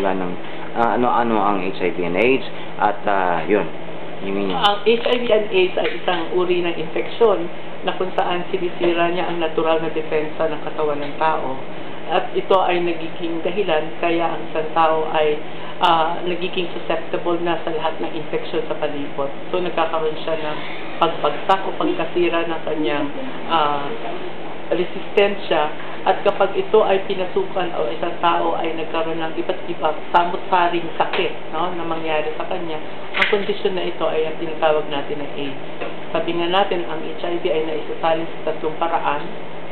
ng ah, ano-ano ang HIV and AIDS at ah, yun. Yun yun. Ang HIV and AIDS ay isang uri ng infeksyon na kung saan sinisira niya ang natural na depensa ng katawan ng tao. At ito ay nagiging dahilan kaya ang isang tao ay ah, nagiging susceptible na sa lahat ng infeksyon sa palibot. So nagkakaroon siya ng pagbagsak o pagkasira ng kanyang ah, resistensya at kapag ito ay pinasukan o isang tao ay nagkaroon ng iba't iba samot-saring sakit no, na mangyari sa kanya, ang kondisyon na ito ay ang tinatawag natin na AIDS. Sabi nga natin, ang HIV ay naisasalin sa tatlong paraan,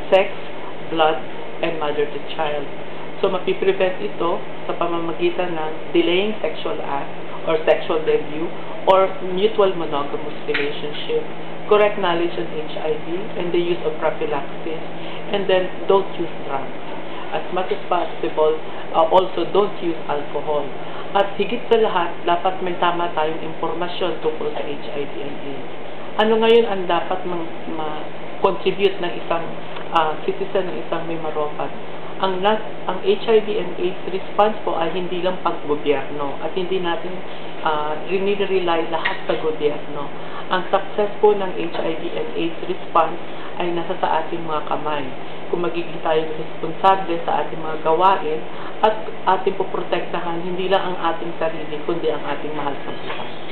sex, blood, and mother to child. So, mapiprevent ito sa pamamagitan ng delaying sexual act or sexual debut or mutual monogamous relationship, correct knowledge on HIV and the use of prophylaxis, and then don't use drugs. As much as possible, uh, also don't use alcohol. At higit sa lahat, dapat may tama tayong impormasyon tungkol sa HIV and AIDS. Ano ngayon ang dapat ma-contribute ng isang uh, citizen ng isang may maropat? Ang, nat, ang HIV and AIDS response po ay hindi lang paggobyerno at hindi natin uh, rinirely lahat sa gobyerno. Ang success po ng HIV and AIDS response ay nasa sa ating mga kamay. Kung magiging tayo responsable sa ating mga gawain at ating poprotektahan hindi lang ang ating sarili kundi ang ating mahal sa buhay.